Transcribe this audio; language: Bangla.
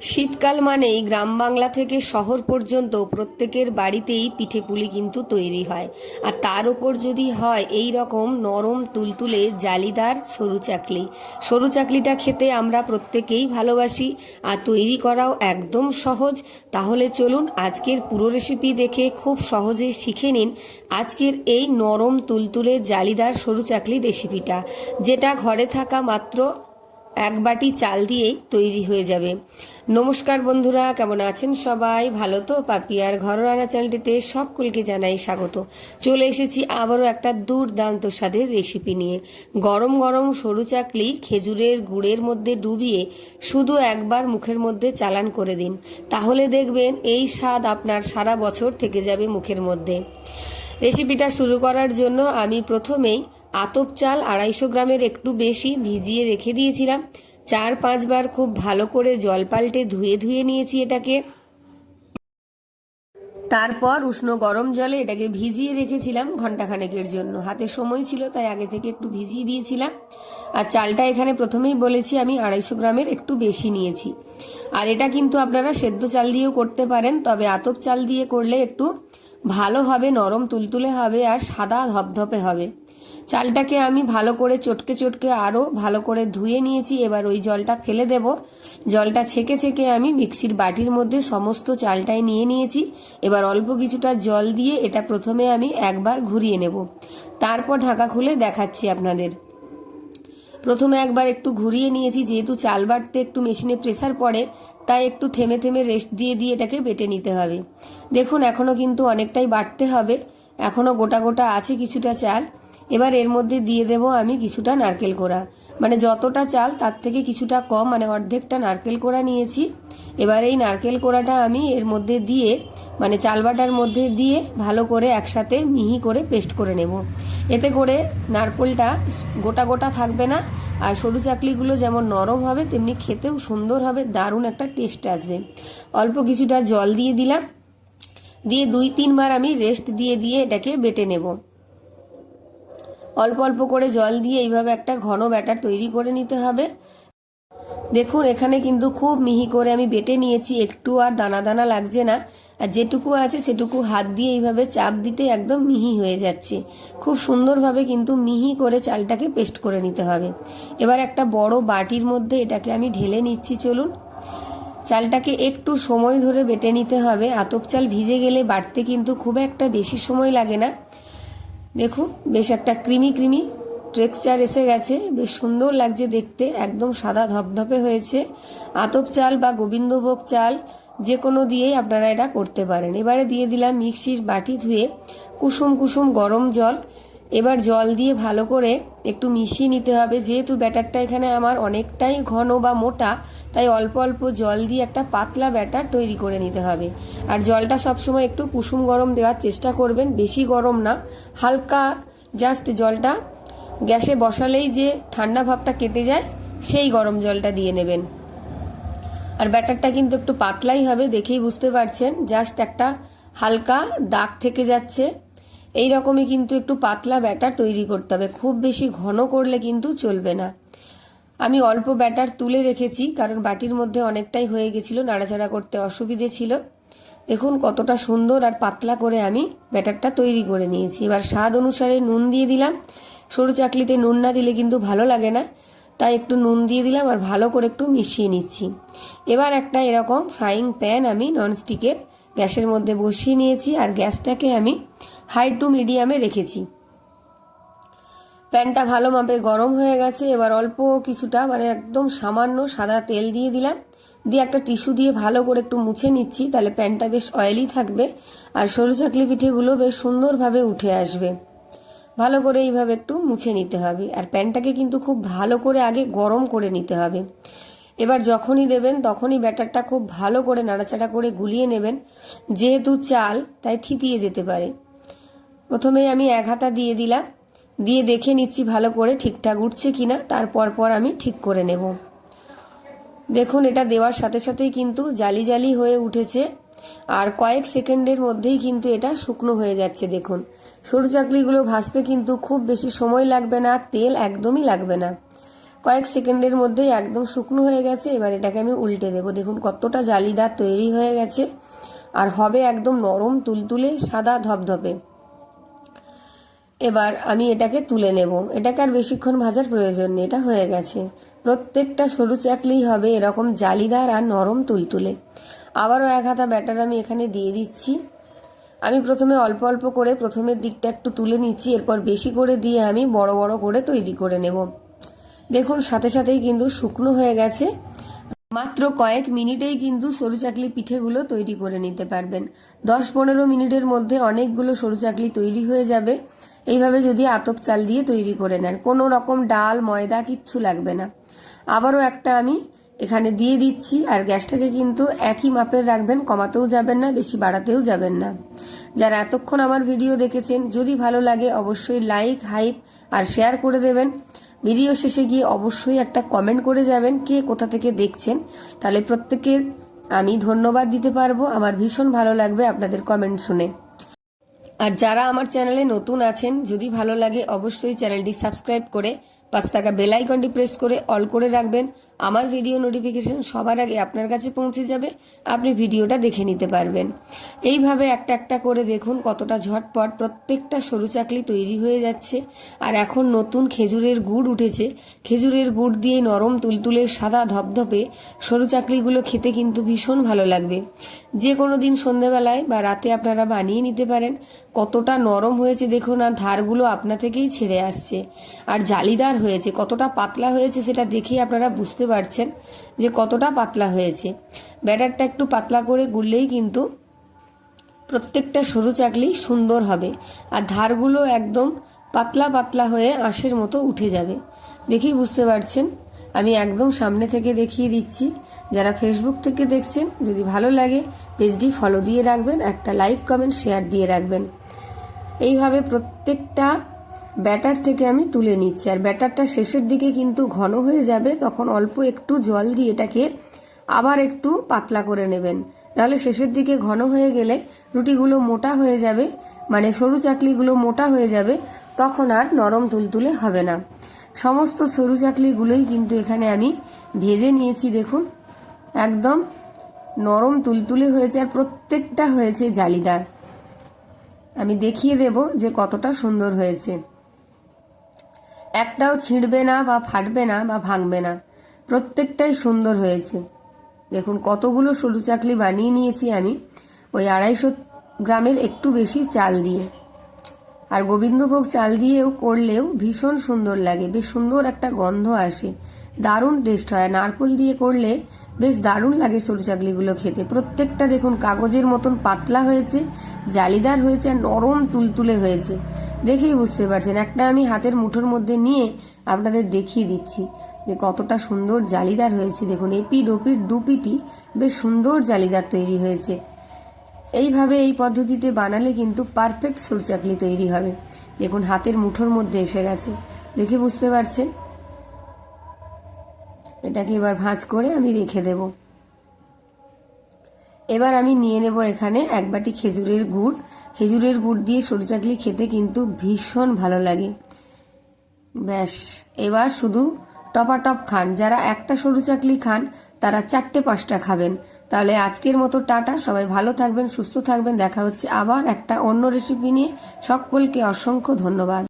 শীতকাল মানেই গ্রাম বাংলা থেকে শহর পর্যন্ত প্রত্যেকের বাড়িতেই পিঠে পুলি কিন্তু তৈরি হয়। আর তার উপর যদি হয় এই রকম নরম তুলতুলে জালিদার সরু চাকলি। সরু চাকলিটা খেতে আমরা প্রত্যেকেই ভালোবাসি। আর তৈরি করাও একদম সহজ। তাহলে চলুন আজকের পুরো রেসিপি দেখে খুব সহজে শিখে নিন আজকের এই নরম তুলতুলে জালিদার সরু চাকলি রেসিপিটা যেটা ঘরে থাকা মাত্র এক বাটি চাল দিয়েই তৈরি হয়ে যাবে। নমস্কার বন্ধুরা, কেমন আছেন সবাই? ভালো তো? পাপিয়ার ঘর রান্না চ্যানেলটিতে সকলকে জানাই স্বাগত। চলে এসেছি আবারও একটা দুর্দান্ত স্বাদের রেসিপি নিয়ে। গরম গরম সরু চাকলি খেজুরের গুড়ের মধ্যে ডুবিয়ে শুধু একবার মুখের মধ্যে চালান করে দিন। তাহলে দেখবেন এই স্বাদ আপনার সারা বছর থেকে যাবে মুখের মধ্যে। রেসিপিটা শুরু করার জন্য আমি প্রথমেই আতপ চাল আড়াইশো গ্রামের একটু বেশি ভিজিয়ে রেখে দিয়েছিলাম। চার পাঁচবার খুব ভালো করে জল পাল্টে ধুয়ে ধুয়ে নিয়েছি এটাকে। তারপর উষ্ণ গরম জলে এটাকে ভিজিয়ে রেখেছিলাম ঘন্টাখানেকের জন্য। হাতে সময় ছিল, তাই আগে থেকে একটু ভিজিয়ে দিয়েছিলাম। আর চালটা এখানে প্রথমেই বলেছি, আমি আড়াইশো গ্রামের একটু বেশি নিয়েছি। আর এটা কিন্তু আপনারা সেদ্ধ চাল দিয়েও করতে পারেন, তবে আতপ চাল দিয়ে করলে একটু ভালো হবে, নরম তুলতুলে হবে আর সাদা ধপধপে হবে। চালটাকে আমি ভালো করে চটকে চটকে আরও ভালো করে ধুয়ে নিয়েছি। এবার ওই জলটা ফেলে দেব। জলটা ছেঁকে ছেঁকে আমি মিক্সির বাটির মধ্যে সমস্ত চালটাই নিয়ে নিয়েছি। এবার অল্প কিছুটা জল দিয়ে এটা প্রথমে আমি একবার ঘুরিয়ে নেব। তারপর ঢাকা খুলে দেখাচ্ছি আপনাদের। প্রথমে একবার একটু ঘুরিয়ে নিয়েছি। যেহেতু চাল বাটতে একটু মেশিনে প্রেসার পড়ে, তাই একটু থেমে থেমে রেস্ট দিয়ে দিয়ে এটাকে বেটে নিতে হবে। দেখুন এখনও কিন্তু অনেকটাই বাটতে হবে। এখনও গোটা গোটা আছে কিছুটা চাল। এবার এর মধ্যে দিয়ে দেব আমি কিছুটা নারকেল কোড়া। মানে যতটা চাল, তার থেকে কিছুটা কম মানে অর্ধেকটা নারকেল কোড়া নিয়েছি। এবার এই নারকেল কোড়াটা আমি এর মধ্যে দিয়ে মানে চাল বাটার মধ্যে দিয়ে ভালো করে একসাথে মিহি করে পেস্ট করে নেব। এতে করে নারকেলটা গোটা গোটা থাকবে না, আর সরু চাকলিগুলো যেমন নরম হবে, তেমনি খেতেও সুন্দর হবে, দারুণ একটা টেস্ট আসবে। অল্প কিছুটা জল দিয়ে দিলাম। দিয়ে দুই তিনবার আমি রেস্ট দিয়ে দিয়ে এটাকে বেটে নেব। অল্প অল্প করে জল দিয়ে এইভাবে একটা ঘন ব্যাটার তৈরি করে নিতে হবে। দেখুন, এখানে কিন্তু খুব মিহি করে আমি বেটে নিয়েছি। একটু আর দানা দানা লাগছে না। আর যেটুকু আছে সেটুকু হাত দিয়ে এইভাবে চাপ দিতে একদম মিহি হয়ে যাচ্ছে। খুব সুন্দরভাবে কিন্তু মিহি করে চালটাকে পেস্ট করে নিতে হবে। এবার একটা বড় বাটির মধ্যে এটাকে আমি ঢেলে নিচ্ছি, চলুন। চালটাকে একটু সময় ধরে বেটে নিতে হবে। আতপ চাল ভিজে গেলে বাটতে কিন্তু খুব একটা বেশি সময় লাগে না। দেখুন, বেশ একটা ক্রিমি ক্রিমি টেক্সচার এসে গেছে। বেশ সুন্দর লাগছে দেখতে, একদম সাদা ধপধপে হয়েছে। আতপ চাল বা গোবিন্দভোগ চাল যে কোনো দিয়েই আপনারা এটা করতে পারেন। এবারে দিয়ে দিলাম মিক্সির বাটি ধুয়ে কুসুম কুসুম গরম জল। এবার জল দিয়ে ভালো করে একটু মিশিয়ে নিতে হবে। যেহেতু ব্যাটারটা এখানে আমার অনেকটাই ঘন বা মোটা, তাই অল্প অল্প জল দিয়ে একটা পাতলা ব্যাটার তৈরি করে নিতে হবে। আর জলটা সবসময় একটু কুসুম গরম দেওয়ার চেষ্টা করবেন, বেশি গরম না। হালকা জাস্ট জলটা গ্যাসে বসালেই যে ঠান্ডা ভাবটা কেটে যায়, সেই গরম জলটা দিয়ে নেবেন। আর ব্যাটারটা কিন্তু একটু পাতলাই হবে, দেখেই বুঝতে পারছেন। জাস্ট একটা হালকা দাগ থেকে যাচ্ছে। এই রকমই কিন্তু একটু পাতলা ব্যাটার তৈরি করতে হবে। খুব বেশি ঘন করলে কিন্তু চলবে না। আমি অল্প ব্যাটার তুলে রেখেছি, কারণ বাটির মধ্যে অনেকটাই হয়ে গেছিল, নাড়াচাড়া করতে অসুবিধে ছিল। দেখুন কতটা সুন্দর আর পাতলা করে আমি ব্যাটারটা তৈরি করে নিয়েছি। এবার স্বাদ অনুসারে নুন দিয়ে দিলাম। সরু চাকলিতে নুন না দিলে কিন্তু ভালো লাগে না। তাই একটু নুন দিয়ে দিলাম আর ভালো করে একটু মিশিয়ে নিচ্ছি। এবার একটা এরকম ফ্রাইং প্যান আমি ননস্টিকের গ্যাসের মধ্যে বসিয়ে নিয়েছি। আর গ্যাসটাকে আমি হাই টু মিডিয়ামে রেখেছি। প্যানটা ভালো মাপে গরম হয়ে গেছে, এবার অল্প কিছুটা মানে একদম সামান্য সাদা তেল দিয়ে দিলাম। দিয়ে একটা টিস্যু দিয়ে ভালো করে একটু মুছে নিচ্ছি, তাহলে প্যানটা বেশ অয়েলি থাকবে, আর সরু চাকলি পিঠেগুলো বেশ সুন্দরভাবে উঠে আসবে। ভালো করে এইভাবে একটু মুছে নিতে হবে, আর প্যানটাকে কিন্তু খুব ভালো করে আগে গরম করে নিতে হবে। এবার যখনই দেবেন, তখনই ব্যাটারটা খুব ভালো করে নাড়াচাড়া করে গুলিয়ে নেবেন, যেহেতু চাল, তাই থিতিয়ে যেতে পারে। প্রথমে আমি এক হাতা দিয়ে দিলাম। দিয়ে দেখে নিচ্ছি ভালো করে ঠিকঠাক উঠছে কিনা তারপর পর আমি ঠিক করে নেব। দেখুন, এটা দেওয়ার সাথে সাথেই কিন্তু জালি জালি হয়ে উঠেছে। আর কয়েক সেকেন্ডের মধ্যেই কিন্তু এটা শুকনো হয়ে যাচ্ছে, দেখুন। সরু চাকলিগুলো ভাজতে কিন্তু খুব বেশি সময় লাগবে না, তেল একদমই লাগবে না। কয়েক সেকেন্ডের মধ্যেই একদম শুকনো হয়ে গেছে, এবার এটাকে আমি উল্টে দেবো। দেখুন, কতটা জালিদার তৈরি হয়ে গেছে। আর হবে একদম নরম, তুলতুলে, সাদা ধপধপে। এবার আমি এটাকে তুলে নেব। এটাকে আর বেশিক্ষণ ভাজার প্রয়োজন নেই, এটা হয়ে গেছে। প্রত্যেকটা সরু চাকলেই হবে এরকম জালিদার আর নরম তুলতুলে। আবারও এক হাতা ব্যাটার আমি এখানে দিয়ে দিচ্ছি। আমি প্রথমে অল্প অল্প করে প্রথমের দিকটা একটু তুলে নিচ্ছি, এরপর বেশি করে দিয়ে আমি বড় বড় করে তৈরি করে নেব। দেখুন, সাথে সাথেই কিন্তু শুকনো হয়ে গেছে। মাত্র কয়েক মিনিটেই কিন্তু সরু চাকলি পিঠেগুলো তৈরি করে নিতে পারবেন। দশ পনেরো মিনিটের মধ্যে অনেকগুলো সরু চাকলি তৈরি হয়ে যাবে। এইভাবে যদি আতপ চাল দিয়ে তৈরি করে নেন, কোনো রকম ডাল, ময়দা কিচ্ছু লাগবে না। আবারও একটা আমি এখানে দিয়ে দিচ্ছি, আর গ্যাসটাকে কিন্তু একই মাপের রাখবেন, কমাতেও যাবেন না, বেশি বাড়াতেও যাবেন না। যারা এতক্ষণ আমার ভিডিও দেখেছেন, যদি ভালো লাগে অবশ্যই লাইক, হাইপ, আর শেয়ার করে দেবেন। ভিডিও শেষে গিয়ে অবশ্যই একটা কমেন্ট করে যাবেন, কে কোথা থেকে দেখছেন। তাহলে প্রত্যেকের আমি ধন্যবাদ দিতে পারব। আমার ভীষণ ভালো লাগবে আপনাদের কমেন্ট শুনে। আর যারা আমার চ্যানেলে নতুন আছেন, যদি ভালো লাগে, অবশ্যই চ্যানেলটি সাবস্ক্রাইব করে পাঁচ টাকা বেল আইকনটি প্রেস করে অল করে রাখবেন। আমার ভিডিও নোটিফিকেশন সবার আগে আপনার কাছে পৌঁছে যাবে, আপনি ভিডিওটা দেখে নিতে পারবেন। এইভাবে একটা একটা করে দেখুন কতটা ঝটপট, প্রত্যেকটা সরু চাকলি তৈরি হয়ে যাচ্ছে। আর এখন নতুন খেজুরের গুড় উঠেছে। খেজুরের গুড় দিয়ে নরম তুলতুলে সাদা ধপধপে সরু চাকলিগুলো খেতে কিন্তু ভীষণ ভালো লাগবে। যে কোনো দিন সন্ধেবেলায় বা রাতে আপনারা বানিয়ে নিতে পারেন। কতটা নরম হয়েছে দেখুন, আর ধারগুলো আপনা থেকেই ছেড়ে আসছে। আর জালিদার হয়েছে, কতটা পাতলা হয়েছে সেটা দেখেই আপনারা বুঝতে পারছেন যে কতটা পাতলা হয়েছে। ব্যাটারটা একটু পাতলা করে গুললেই কিন্তু প্রত্যেকটা সরু চাকলি সুন্দর হবে, আর ধারগুলো একদম পাতলা পাতলা হয়ে আঁশের মতো উঠে যাবে। দেখেই বুঝতে পারছেন? আমি একদম সামনে থেকে দেখিয়ে দিচ্ছি। যারা ফেসবুক থেকে দেখছেন, যদি ভালো লাগে, পেজটি ফলো দিয়ে রাখবেন, একটা লাইক কমেন্ট শেয়ার দিয়ে রাখবেন। এইভাবে প্রত্যেকটা ব্যাটার থেকে আমি তুলে নিচ্ছি। আর ব্যাটারটা শেষের দিকে কিন্তু ঘন হয়ে যাবে, তখন অল্প একটু জল দিয়ে এটাকে আবার একটু পাতলা করে নেবেন। নাহলে শেষের দিকে ঘন হয়ে গেলে রুটিগুলো মোটা হয়ে যাবে মানে সরু চাকলিগুলো মোটা হয়ে যাবে, তখন আর নরম তুলতুলে হবে না। সমস্ত সরু চাকলিগুলোই কিন্তু এখানে আমি ভেজে নিয়েছি, দেখুন। একদম নরম তুলতুলে হয়েছে আর প্রত্যেকটা হয়েছে জালিদার। আমি দেখিয়ে দেব যে কতটা সুন্দর হয়েছে। একটাও ছিঁড়বে না বা ফাটবে না বা ভাঙবে না। প্রত্যেকটাই সুন্দর হয়েছে। দেখুন, কতগুলো সরু চাকলি বানিয়ে নিয়েছি আমি। ওই আড়াইশো গ্রামের একটু বেশি চাল দিয়ে। আর গোবিন্দভোগ চাল দিয়েও করলেও ভীষণ সুন্দর লাগে। বেশ সুন্দর একটা গন্ধ আসে। দারুণ টেস্ট হয় নারকোল দিয়ে করলে বেশ দারুণ লাগে সরু চাকলিগুলো খেতে। প্রত্যেকটা দেখুন কাগজের মতন পাতলা হয়েছে, জালিদার হয়েছে আর নরম তুলতুলে হয়েছে। দেখেই বুঝতে পারছেন। একটা আমি হাতের মুঠোর মধ্যে নিয়ে আপনাদের দেখিয়ে দিচ্ছি যে কতটা সুন্দর জালিদার হয়েছে। দেখুন এপিড ওপিড দুপিটি বেশ সুন্দর জালিদার তৈরি হয়েছে। এইভাবে এই পদ্ধতিতে বানালে কিন্তু পারফেক্ট সুরচাকলি তৈরি হবে। দেখুন, হাতের মুঠোর মধ্যে এসে গেছে। দেখে বুঝতে পারছেন? এটাকে এবার ভাঁজ করে আমি রেখে দেব। এবার আমি নিয়ে নেব এখানে এক বাটি খেজুরের গুড়। খেজুরের গুড় দিয়ে সরু চাকলি খেতে কিন্তু ভীষণ ভালো লাগে। ব্যাস, এবার শুধু টপাটপ খান। যারা একটা সরু চাকলি খান, তারা চারটে পাঁচটা খাবেন। তাহলে আজকের মতো টাটা। সবাই ভালো থাকবেন, সুস্থ থাকবেন। দেখা হচ্ছে আবার একটা অন্য রেসিপি নিয়ে। সকলকে অসংখ্য ধন্যবাদ।